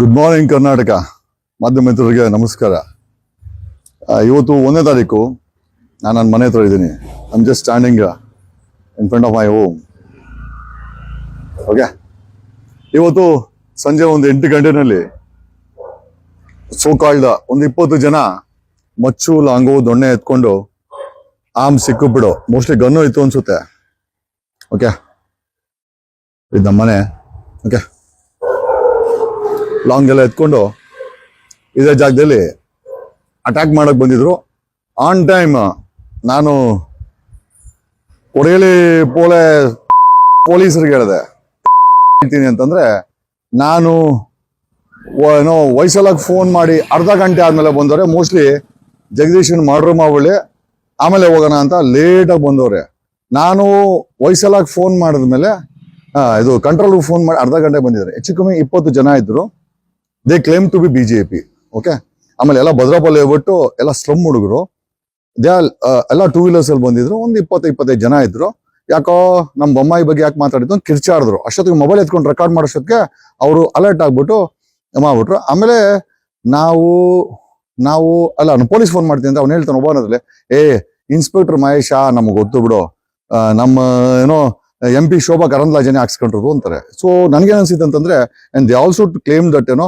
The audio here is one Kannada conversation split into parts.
ಗುಡ್ ಮಾರ್ನಿಂಗ್ ಕರ್ನಾಟಕ ಮಾಧ್ಯಮ ಮಿತ್ರರಿಗೆ ನಮಸ್ಕಾರ. ಇವತ್ತು ಒಂದನೇ ತಾರೀಕು ನಾನು ನನ್ನ ಮನೆ ಹತ್ರ ಇದ್ದೀನಿ. Am just standing in front of my home okay ಇವತ್ತು ಸಂಜೆ ಒಂದು ಎಂಟು ಗಂಟೆನಲ್ಲಿ ಸೋಕಾಳ್ದ ಒಂದು ಇಪ್ಪತ್ತು ಜನ ಮಚ್ಚು ಲಾಂಗು ದೊಣ್ಣೆ ಎತ್ಕೊಂಡು ಆಮ್ ಸಿಕ್ಕಿಬಿಡು. ಮೋಸ್ಟ್ಲಿ ಗನ್ನು ಇತ್ತು ಅನ್ಸುತ್ತೆ. ಓಕೆ ಇದು ನಮ್ಮ ಮನೆ ಓಕೆ ಲಾಂಗ್ ಎಲ್ಲ ಎತ್ಕೊಂಡು ಇದೇ ಜಾಗದಲ್ಲಿ ಅಟ್ಯಾಕ್ ಮಾಡೋಕೆ ಬಂದಿದ್ರು. ಆನ್ ಟೈಮ್ ನಾನು ಕೊಡಗಲಿ ಪೋಲೆ ಪೊಲೀಸರಿಗೆ ಹೇಳಿದೆ. ಹೇಳ್ತೀನಿ ಅಂತಂದ್ರೆ, ನಾನು ಏನೋ ವಯಸ್ಸೆಲ್ಲ ಫೋನ್ ಮಾಡಿ ಅರ್ಧ ಗಂಟೆ ಆದಮೇಲೆ ಬಂದವ್ರೆ. ಮೋಸ್ಟ್ಲಿ ಜಗದೀಶನ್ ಮರ್ಡರ್ ಮಾವಳಿ ಆಮೇಲೆ ಹೋಗೋಣ ಅಂತ ಲೇಟಾಗಿ ಬಂದವ್ರೆ. ನಾನು ವಯಸ್ಸೆಲ್ಲ ಫೋನ್ ಮಾಡಿದ್ಮೇಲೆ ಇದು ಕಂಟ್ರೋಲ್ ಫೋನ್ ಮಾಡಿ ಅರ್ಧ ಗಂಟೆ ಬಂದಿದ್ದಾರೆ. ಹೆಚ್ಚು ಕಮ್ಮಿ ಇಪ್ಪತ್ತು ಜನ ಇದ್ರು. They claim to be BJP okay ಆಮೇಲೆ ಎಲ್ಲ ಭದ್ರಾಪಲ್ಲಿ ಹೋಗ್ಬಿಟ್ಟು ಎಲ್ಲ ಸ್ಲಮ್ ಹುಡುಗರು. ದೇ ಎಲ್ಲ ಟೂ ವೀಲರ್ಸ್ ಅಲ್ಲಿ ಬಂದಿದ್ರು. ಒಂದು ಇಪ್ಪತ್ತು, ಇಪ್ಪತ್ತೈದು ಜನ ಇದ್ರು. ಯಾಕೋ ನಮ್ಮ ಬೊಮ್ಮಾಯಿ ಬಗ್ಗೆ ಯಾಕೆ ಮಾತಾಡಿದ್ರು ಅಂತ ಕಿರ್ಚಾಡಿದ್ರು. ಅಷ್ಟೊತ್ತಿಗೆ ಮೊಬೈಲ್ ಎತ್ಕೊಂಡು ರೆಕಾರ್ಡ್ ಮಾಡೋಷ್ಟೊತ್ತಿಗೆ ಅವರು ಅಲರ್ಟ್ ಆಗ್ಬಿಟ್ಟು ಮಾಡ್ಬಿಟ್ರು. ಆಮೇಲೆ ನಾವು ನಾವು, ಅಲ್ಲ ನಾನು ಪೊಲೀಸ್ ಫೋನ್ ಮಾಡ್ತೀನಿ ಅಂತ ಅವ್ನು ಹೇಳ್ತಾನೆ ಒಬ್ಬನದ್ರಲ್ಲಿ. ಏ ಇನ್ಸ್ಪೆಕ್ಟರ್ ಮಹೇಶ, ನಮ್ಗೆ ಗೊತ್ತು ಬಿಡು. ನಮ್ಮ, ಏನೋ ಎಂ ಪಿ ಶೋಭಾ ಕರಂದ್ಲಾಜನೆ ಹಾಕ್ಸ್ಕೊಂಡ್ರು ಅಂತಾರೆ. ಸೊ ನನ್ಗೇನ್ and they also claim that ಏನೋ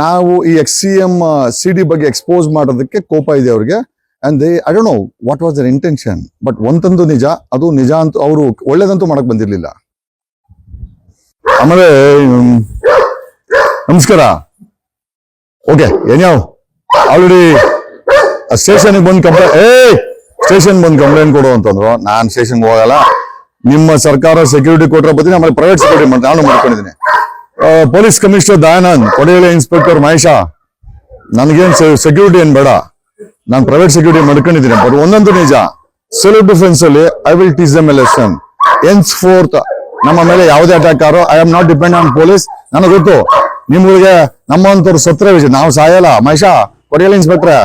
ನಾವು ಈ ex C M C D ಬಗ್ಗೆ ಎಕ್ಸ್ಪೋಸ್ ಮಾಡೋದಕ್ಕೆ ಕೋಪ ಇದೆ ಅವ್ರಿಗೆ. And they I don't know what was their intention but ಒಂದಂತೂ ನಿಜ, ಅದು ನಿಜ ಅಂತ ಅವರು ಒಳ್ಳೇದಂತೂ ಮಾಡಕ್ ಬಂದಿರ್ಲಿಲ್ಲ. ಆಮೇಲೆ ನಮಸ್ಕಾರ. ಓಕೆ ಏನ್ಯಾವ್ ಆಲ್ರೆಡಿ ಸ್ಟೇಷನ್ಗೆ ಬಂದು ಕಂಪ್ಲೇಂಟ್ ಏ ಸ್ಟೇಷನ್ ಬಂದು ಕಂಪ್ಲೇಂಟ್ ಕೊಡು ಅಂತಂದ್ರು. ನಾನ್ ಸ್ಟೇಷನ್ಗೆ ಹೋಗಲ್ಲ. ನಿಮ್ಮ ಸರ್ಕಾರ ಸೆಕ್ಯೂರಿಟಿ ಕೊಟ್ಟರೆ ಬದಲಿ ಆಮೇಲೆ ಪ್ರೈವೇಟ್ ಸೆಕ್ಯೂರಿಟಿ ಮಾಡಿ ನಾನು ಮಾಡ್ಕೊಂಡಿದ್ದೀನಿ. ಪೊಲೀಸ್ ಕಮಿಷನರ್ ದಯಾನಂದ್ ಕೊಡಗೇಳಿ ಇನ್ಸ್ಪೆಕ್ಟರ್ ಮಹೇಶ. ನನಗೇನ್ ಸೆಕ್ಯೂರಿಟಿ ಏನ್ ಬೇಡ. ನಾನು ಪ್ರೈವೇಟ್ ಸೆಕ್ಯೂರಿಟಿ ಮಾಡ್ಕೊಂಡಿದ್ದೀನಿ. ಬಟ್ ಒಂದೊಂದು ನಿಜ ಸೆಲ್ಫ್ ಡಿಫೆನ್ಸ್ ಅಲ್ಲಿ I will teach them election ends forth ನಮ್ಮ ಮೇಲೆ ಯಾವುದೇ attack arrow I am not depend on police ನನಗೆ ಗೊತ್ತು ನಿಮ್ಗೆ ನಮ್ಮಂತವ್ರು ಸತ್ರ ವಿಷಯ ನಾವು ಸಾಯಲ್ಲ. ಮಹೇಶ ಕೊಡಗೇಳಿ ಇನ್ಸ್ಪೆಕ್ಟ್ರೆ,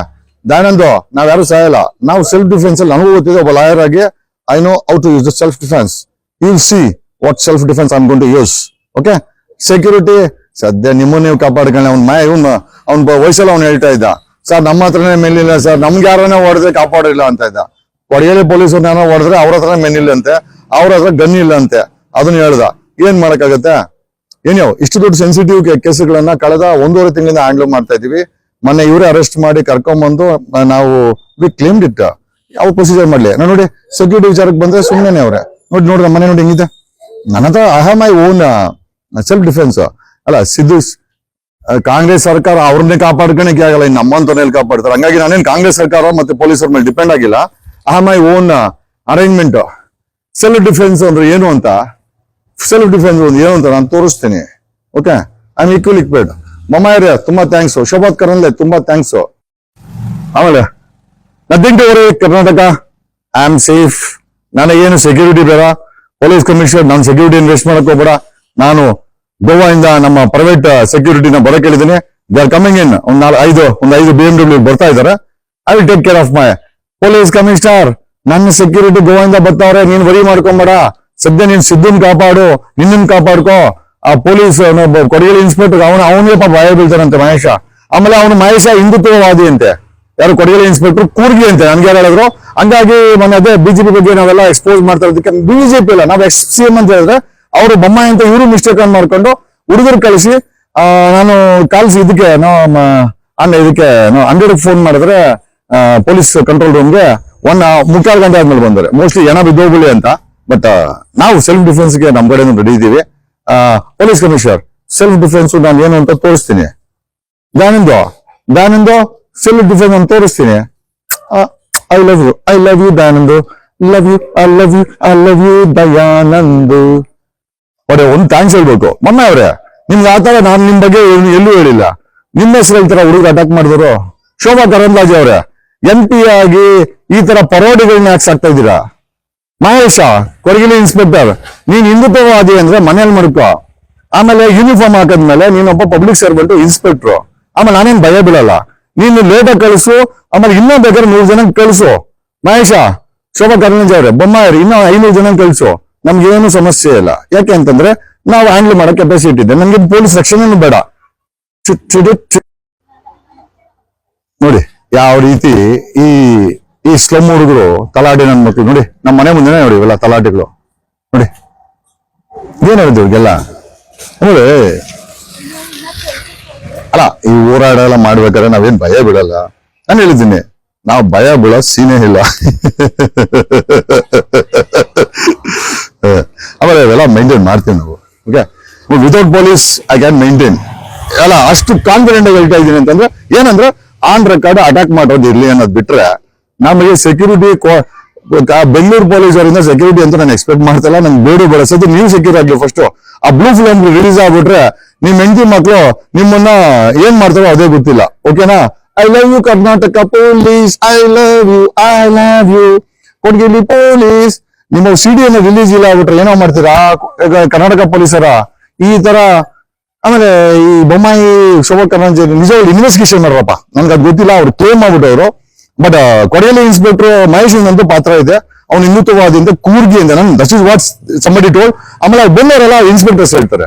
ದಯಾನಂದ್, ನಾವ್ ಯಾರು ಸಾಯಲ್ಲ. ನಾವು ಸೆಲ್ಫ್ ಡಿಫೆನ್ಸ್ ಅಲ್ಲಿ ನನಗೂ ಗೊತ್ತಿದೆ, ಒಬ್ಬ ಲಾಯರ್ ಆಗಿ I know how to use the self defence you see what self defence am going to use okay security ಸದ್ಯ ನಿಮ್ಮ ನೀವು ಕಾಪಾಡ್ಕೊಳ್ಳಿ. ಅವ್ನ ಮೈ ಇವ್ನು ಅವ್ನ ವಯಸ್ಸಲ್ಲ ಅವ್ನು ಹೇಳ್ತಾ ಇದ್ದ. ಸರ್, ನಮ್ಮ ಹತ್ರನೇ ಮೇಲಿಲ್ಲ, ಸರ್. ನಮ್ಗೆ ಯಾರನ್ನ ಹೊಡೆದ್ರೆ ಕಾಪಾಡಿಲ್ಲ ಅಂತ ಇದ್ದ. ಕೊಡಗೇರಿ ಪೊಲೀಸರು ಯಾರೋ ಹೊಡೆದ್ರೆ ಅವ್ರ ಹತ್ರ ಮೆನ್ನಿಲ್ಲಂತೆ ಅವ್ರ ಹತ್ರ ಗನ್ ಇಲ್ಲ ಅಂತೆ ಅದನ್ನ ಹೇಳ್ದ. ಏನ್ ಮಾಡಕ್ಕಾಗತ್ತೆ? ಏನೋ ಇಷ್ಟು ದೊಡ್ಡ ಸೆನ್ಸಿಟಿವ್ ಕೇಸುಗಳನ್ನ ಕಳೆದ ಒಂದೂವರೆ ತಿಂಗಳಿಂದ ಹ್ಯಾಂಡಲ್ ಮಾಡ್ತಾ ಇದೀವಿ ಮೊನ್ನೆ ಇವರೇ ಅರೆಸ್ಟ್ ಮಾಡಿ ಕರ್ಕೊಂಡ್ಬಂದು ನಾವು ವಿ ಕ್ಲೇಮ್ಡ್ ಇಟ್ಟ ಯಾವ ಪ್ರೊಸೀಜರ್ ಮಾಡ್ಲಿ? ನಾನು ನೋಡಿ ಸೆಕ್ಯೂರಿಟಿ ವಿಚಾರಕ್ಕೆ ಬಂದ್ರೆ ಸುಮ್ಮನೆ ಅವ್ರೆ. ನೋಡಿ ನೋಡ್ರಿ ಮನೆ ನೋಡಿ ಹೆಂಗಿದೆ. ನನ್ನ ಹತ್ರ ಐ ಓನ್ ಸೆಲ್ಫ್ ಡಿಫೆನ್ಸ್ ಅಲ್ಲ, ಸಿದ್ದು ಕಾಂಗ್ರೆಸ್ ಸರ್ಕಾರ ಅವ್ರನ್ನೇ ಕಾಪಾಡ್ಕೊಳಕ್ಕೆ ಆಗಲ್ಲ ಇನ್ನು ನಮ್ಮಂತವ್ರಲ್ಲಿ ಕಾಪಾಡ್ತಾರೆ. ಹಂಗಾಗಿ ನಾನೇನು ಕಾಂಗ್ರೆಸ್ ಸರ್ಕಾರ ಮತ್ತೆ ಪೊಲೀಸರ ಮೇಲೆ ಡಿಪೆಂಡ್ ಆಗಿಲ್ಲ. Have my own arrangement self defence ಅಂದ್ರೆ ಏನು ಅಂತ? ಸೆಲ್ಫ್ ಡಿಫೆನ್ಸ್ ಒಂದು ಏನು ಅಂತ ನಾನು ತೋರಿಸ್ತೀನಿ. ಓಕೆ ಐ ಆಮ್ ಈಕ್ವಲ್ ಇಕ್ವೇಡ್ ಮಮ್ಮಾಯರೇ ತುಂಬಾ ಥ್ಯಾಂಕ್ಸ್ ಶೋಭಾತ್ ಕರನ್ಲೆ ತುಂಬಾ ಥ್ಯಾಂಕ್ಸ್ ಆಮೇಲೆ nothing to worry Karnataka. I am safe ನನಗೇನು ಸೆಕ್ಯೂರಿಟಿ ಬೇಡ. ಪೊಲೀಸ್ ಕಮಿಷನರ್ ನಾನು ಸೆಕ್ಯೂರಿಟಿ ಇನ್ವೆಸ್ಟ್ ಮಾಡಕ್ ಹೋಗ್ಬೇಡ. ನಾನು ಗೋವಾದಿಂದ ನಮ್ಮ ಪ್ರೈವೇಟ್ ಸೆಕ್ಯೂರಿಟಿನ ಬರಕ್ ಹೇಳಿದ್ದೀನಿ. ದೇ ಆರ್ ಕಮಿಂಗ್ ಇನ್ ಒಂದ್ ನಾಲ್ಕು ಐದು, ಒಂದ್ ಐದು ಬಿ ಎಂ ಡಬ್ಲ್ಯೂ ಬರ್ತಾ ಇದಾರೆ. I will take care of my police commissioner ನನ್ನ ಸೆಕ್ಯೂರಿಟಿ ಗೋವಾದಿಂದ ಬರ್ತಾವ್ರೆ. ನೀನ್ ವರಿ ಮಾಡ್ಕೊಂಬೇಡ. ಸದ್ಯ ನೀನ್ ಸಿದ್ದನ್ ಕಾಪಾಡು. ನಿನ್ನ ಕಾಪಾಡ್ಕೋ. ಆ ಪೊಲೀಸ್ ಕೊಡಗಲ್ ಇನ್ಸ್ಪೆಕ್ಟರ್ ಅವನು ಅವನಿಗೆ ಪಾಪ ಭಯ ಬೀಳ್ತಾನಂತೆ ಮಹೇಶ. ಆಮೇಲೆ ಅವನು ಮಹೇಶ ಹಿಂದುತ್ವವಾದಿ ಅಂತೆ. ಯಾರು ಕೊಡಗಲ್ ಇನ್ಸ್ಪೆಕ್ಟರ್ ಕೂರ್ಗಿ ಅಂತೆ. ನನ್ಗೆ ಯಾರು ಹೇಳಿದ್ರು? ಹಂಗಾಗಿ ಮೊನ್ನೆ ಅದೇ ಬಿಜೆಪಿ ಬಗ್ಗೆ ನಾವೆಲ್ಲ ಎಕ್ಸ್ಪೋಸ್ ಮಾಡ್ತಾ ಇರೋದಕ್ಕೆ ಬಿಜೆಪಿ ಇಲ್ಲ ನಾವು ಎಕ್ಸ್ ಸಿ ಎಂ ಅಂತ ಹೇಳಿದ್ರೆ ಅವರು ಬೊಮ್ಮಾಯಿ ಅಂತ ಇವರು ಮಿಸ್ಟೇಕ್ ಅನ್ ಮಾಡ್ಕೊಂಡು ಹುಡುಗರು ಕಳಿಸಿ ಆ, ನಾನು ಕಾಲ್ಸಿ ಇದಕ್ಕೆ ಅನ್ನ ಇದಕ್ಕೆ ಹಂಡ್ರೆಡ್ ಫೋನ್ ಮಾಡಿದ್ರೆ ಪೊಲೀಸ್ ಕಂಟ್ರೋಲ್ ರೂಮ್ಗೆ ಒನ್ ಮುಕ್ಕಾಲು ಗಂಟೆ ಆದ್ಮೇಲೆ ಬಂದರೆ. ಮೋಸ್ಟ್ಲಿ ಏನೋ ಬಿದ್ದೋಗ್ಬಿಡಿ ಅಂತ ಬಟ್ ನಾವು ಸೆಲ್ಫ್ ಡಿಫೆನ್ಸ್ಗೆ ನಮ್ಮ ಕಡೆ ರೆಡಿ ಇದ್ದೀವಿ. ಪೊಲೀಸ್ ಕಮಿಷನರ್ ಸೆಲ್ಫ್ ಡಿಫೆನ್ಸ್ ನಾನು ಏನು ಅಂತ ತೋರಿಸ್ತೀನಿ. ದಾನಿಂದು? ದಾನಿಂದು? ಸೆಲ್ಫ್ ಡಿಫೆನ್ಸ್ ಅಂತ ತೋರಿಸ್ತೀನಿ. I love you I love you ದಾನಂದು. Love you I love you I love you Dayanand. ಅವ್ರೆ, ಒಂದು ಥ್ಯಾಂಕ್ಸ್ ಹೇಳ್ಬೇಕು. ಮೊನ್ನೆ ಅವ್ರೆ, ನಿಮ್ಗೆ ಆ ಥರ ನಾನು ನಿಮ್ಮ ಬಗ್ಗೆ ಎಲ್ಲೂ ಹೇಳಿಲ್ಲ. ನಿಮ್ಮ ಹೆಸರು ಈ ತರ ಹುಡುಗ ಅಟ್ಯಾಕ್ ಮಾಡಿದ್ರು ಶೋಭಾ ಕರಂದ್ಲಾಜೆ ಅವ್ರೆ ಎಂ ಪಿ ಆಗಿ ಈ ತರ ಪರೋಡಿಗಳನ್ನ ಯಾಕೆ ಸಾಕ್ತಾ ಇದ್ದೀರಾ? ಮಹೇಶ, ಕೊರಗಿಲಿ ಇನ್ಸ್ಪೆಕ್ಟರ್ ನೀನ್ ಹಿಂದುತ್ವವಾದಿ ಅಂದ್ರೆ ಮನೇಲಿ ಮಾಡ್ಕೋ ಆಮೇಲೆ ಯೂನಿಫಾರ್ಮ್ ಹಾಕದ್ಮೇಲೆ ನೀನೊಬ್ಬ ಪಬ್ಲಿಕ್ ಸರ್ವೆಂಟ್ ಇನ್ಸ್ಪೆಕ್ಟ್ರು ಆಮೇಲೆ ನಾನೇನ್ ಭಯ ಬೀಳಲ್ಲ. ನೀನು ಲೇಟಾಗಿ ಕಳಿಸು, ಆಮೇಲೆ ಇನ್ನೂ ಬೇಕಾದ್ರೆ ನೂರು ಜನ ಕಳಿಸು. ಮಹೇಶ, ಶೋಭಾ ಕರಂದ್ಲಾಜೆ ಅವ್ರೆ ಬೊಮ್ಮ ಇನ್ನೂ ಐನೂರು ಜನ ಕಳಿಸು. ನಮ್ಗೇನು ಸಮಸ್ಯೆ ಇಲ್ಲ. ಯಾಕೆ ಅಂತಂದ್ರೆ ನಾವು ಹ್ಯಾಂಡಲ್ ಮಾಡೋ ಕೆಪಾಸಿಟಿ ಇದೆ ನಮ್ಗೆ ಪೊಲೀಸ್ ರಕ್ಷಣೆನೂ ಬೇಡ. ನೋಡಿ, ಯಾವ ರೀತಿ ಈ ಈ ಸ್ಲಮ್ ಹುಡುಗರು ತಲಾಟೆ ನನ್ನ ಮಕ್ಕಳು ನೋಡಿ ನಮ್ಮ ಮನೆ ಮುಂದೆನೆ ನೋಡಿ ಇವೆಲ್ಲ ತಲಾಟೆಗಳು. ನೋಡಿ, ಏನ್ ಹೇಳಿದ್ರು ಇವ್ರಿಗೆಲ್ಲ? ನೋಡಿ, ಅಲ್ಲ, ಈ ಹೋರಾಟ ಎಲ್ಲ ಮಾಡ್ಬೇಕಾದ್ರೆ ನಾವೇನ್ ಭಯ ಬಿಡಲ್ಲ. ನಾನು ಹೇಳಿದ್ದೀನಿ, ನಾವು ಭಯ ಬೀಳೋ ಸೀನೇ ಇಲ್ಲ. ಆಮೇಲೆ ಇವೆಲ್ಲ ಮೈಂಟೈನ್ ಮಾಡ್ತೀವಿ ನಾವು. Okay without police I can maintain ಅಲ್ಲ, ಅಷ್ಟು ಕಾನ್ಫಿಡೆಂಟ್ ಆಗಿ ಹೇಳ್ತಾ ಇದ್ದೀನಿ ಅಂತಂದ್ರೆ, ಏನಂದ್ರೆ ಆನ್ ರೆಕಾರ್ಡ್ ಅಟ್ಯಾಕ್ ಮಾಡೋದು ಇರ್ಲಿ ಅನ್ನೋದು ಬಿಟ್ರೆ, ನಮಗೆ ಸೆಕ್ಯೂರಿಟಿ ಬೆಂಗಳೂರು ಪೊಲೀಸ್ ಅವರಿಂದ ಸೆಕ್ಯೂರಿಟಿ ಅಂತ ನಾನು ಎಕ್ಸ್ಪೆಕ್ಟ್ ಮಾಡ್ತಲ್ಲ ನಂಗೆ ಬೇಡ ಸದ್ದು ನೀವು ಸೆಕ್ಯೂರ್ ಆಗ್ಲಿ ಫಸ್ಟ್ ಆ ಬ್ಲೂ ಫಿಲಮ್ ರಿಲೀಸ್ ಆಗ್ಬಿಟ್ರೆ, ನಿಮ್ ಹೆಂಡತಿ ಮಕ್ಕಳು ನಿಮ್ಮನ್ನ ಏನ್ ಮಾಡ್ತಾರೋ ಅದೇ ಗೊತ್ತಿಲ್ಲ. ಓಕೆನಾ I love you Karnataka police I love you I love you ಕೊಡ್ಗಿಲಿ police ನಿಮ್ಮ ಸಿಡಿ ಅನ್ನ ರಿಲೀಸ್ ಇಲ್ಲ ಆಗ್ಬಿಟ್ರೆ ಏನೋ ಮಾಡ್ತೀರಾ? ಕರ್ನಾಟಕ ಪೊಲೀಸರ ಈ ತರ, ಆಮೇಲೆ ಈ ಬೊಮ್ಮಾಯಿ, ಶೋಭಾ ಕರ್ನಾಟಕ ನಿಜವಾಗ್ಲು ಇನ್ವೆಸ್ಟಿಗೇಷನ್ ಮಾಡ್ರಪ್ಪ. ನನ್ಗೆ ಅದು ಗೊತ್ತಿಲ್ಲ, ಅವ್ರು ಕ್ಲೇಮ್ ಅವರು. ಬಟ್ ಕೊಡೆಯಲ್ಲಿ ಇನ್ಸ್ಪೆಕ್ಟರ್ ಮಹೇಶ್ ಅಂತೂ ಪಾತ್ರ ಇದೆ. ಅವ್ನು ಹಿಂದುತ್ವವಾದಿ ಕೂರ್ಗಿ ಅಂತ ನನ್ that is what somebody told ಆಮೇಲೆ ಬಂದವರೆಲ್ಲ ಇನ್ಸ್ಪೆಕ್ಟರ್ಸ್ ಹೇಳ್ತಾರೆ.